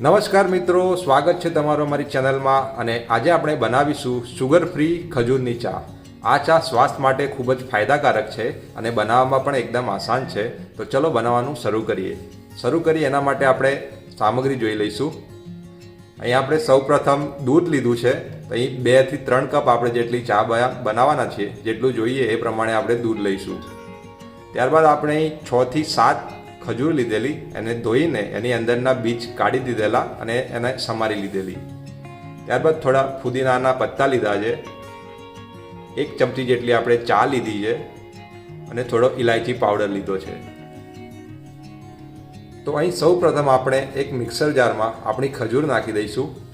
નમસ્કાર મિત્રો, સ્વાગત છે તમારો અમારી ચેનલમાં અને આજે આપણે બનાવીશું સુગર ફ્રી ખજૂરની ચા. આ ચા સ્વાસ્થ્ય માટે ખૂબ જ ફાયદાકારક છે અને બનાવવામાં પણ એકદમ આસાન છે. તો ચલો બનાવવાનું શરૂ કરીએ. શરૂ કરીએ એના માટે આપણે સામગ્રી જોઈ લઈશું. અહીં આપણે સૌપ્રથમ દૂધ લીધું છે. અહીં બેથી ત્રણ કપ આપણે જેટલી ચા બના- બનાવવાના છીએ, જેટલું જોઈએ એ પ્રમાણે આપણે દૂધ લઈશું. ત્યારબાદ આપણે અહીં છ સાત ખજૂર લીધેલી, એને ધોઈને એની અંદરના બીજ કાઢી દીધેલા અને એને સમારી લીધેલી. ત્યારબાદ થોડા ફુદીનાના પત્તા લીધા છે. એક ચમચી જેટલી આપણે ચા લીધી છે અને થોડો ઇલાયચી પાવડર લીધો છે. તો અહીં સૌ પ્રથમ આપણે એક મિક્સર જારમાં આપણી ખજૂર નાખી દઈશું.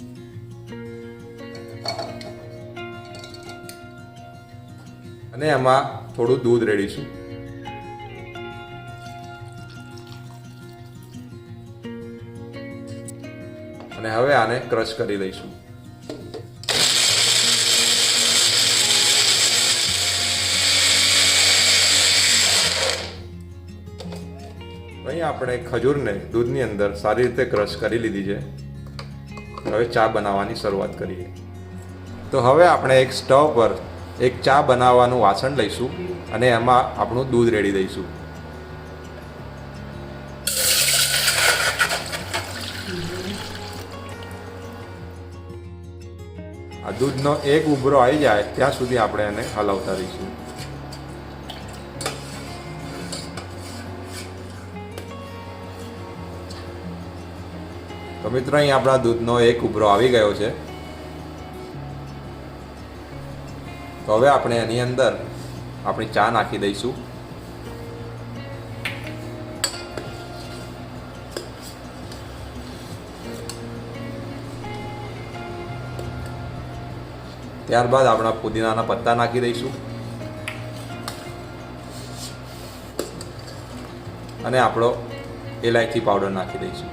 અને એમાં થોડું દૂધ રેડીશું. અને હવે આને ક્રશ કરી લઈશું. અહીં આપણે ખજૂરને દૂધની અંદર સારી રીતે ક્રશ કરી લીધી છે. હવે ચા બનાવવાની શરૂઆત કરીએ. તો હવે આપણે એક સ્ટવ પર એક ચા બનાવવાનું વાસણ લઈશું અને એમાં આપણું દૂધ રેડી દઈશું. આ દૂધનો એક ઉભરો આવી જાય, ત્યાં સુધી આપણે એને હલાવતા રહીશું. તો મિત્રો, અહીં આપણા દૂધનો એક ઉભરો આવી ગયો છે. તો હવે આપણે એની અંદર આપણી ચા નાખી દઈશું. ત્યારબાદ આપણા પુદીનાના પત્તા નાખી દઈશું. અને આપણો ઇલાયચી પાવડર નાખી દઈશું.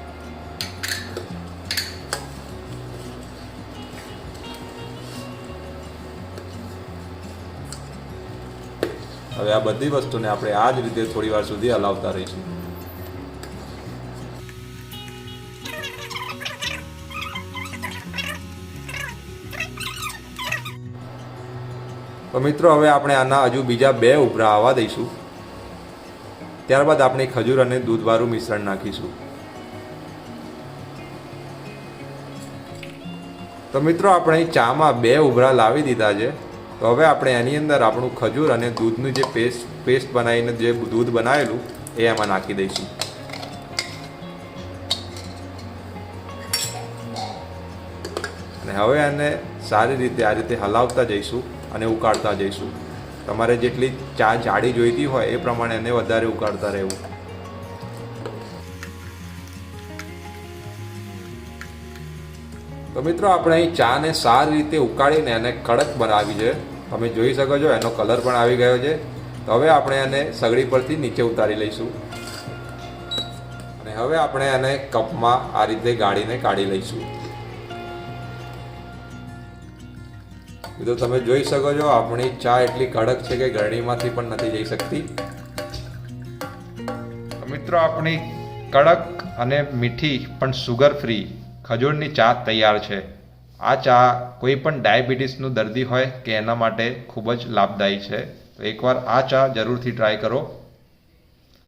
હવે આ બધી વસ્તુને આપણે આ જ રીતે થોડી વાર સુધી હલાવતા રહીશું. તો મિત્રો, હવે આપણે આના હજુ બીજા બે ઉભરા આવવા દઈશું. ત્યારબાદ આપણે ખજૂર અને દૂધવાળું મિશ્રણ નાખીશું. તો મિત્રો, આપણે ચામાં બે ઉભરા લાવી દીધા છે. તો હવે આપણે એની અંદર આપણું ખજૂર અને દૂધનું જે પેસ્ટ પેસ્ટ બનાવીને જે દૂધ બનાવેલું, એ એમાં નાખી દઈશું. અને હવે એને સારી રીતે આ રીતે હલાવતા જઈશું. અને ઉકાળતા જઈશું. તમારે જેટલી ચા જાડી જોઈતી હોય એ પ્રમાણે એને વધારે ઉકાળતા રહેવું. તો મિત્રો, આપણે અહીં ચાને સારી રીતે ઉકાળીને એને કડક બનાવી છે. તમે જોઈ શકો છો, એનો કલર પણ આવી ગયો છે. તો હવે આપણે એને સગડી પરથી નીચે ઉતારી લઈશું. અને હવે આપણે એને કપમાં આ રીતે ગાળીને કાઢી લઈશું. તો તમે જોઈ શકો છો, આપણી ચા એટલી કડક છે કે ગરણીમાંથી પણ નથી જઈ શકતી. મિત્રો, આપણી કડક અને મીઠી પણ સુગર ફ્રી ખજૂરની ચા તૈયાર છે. આ ચા કોઈ પણ ડાયાબિટીસનું દર્દી હોય કે એના માટે ખૂબ જ લાભદાયી છે. તો એકવાર આ ચા જરૂરથી ટ્રાય કરો.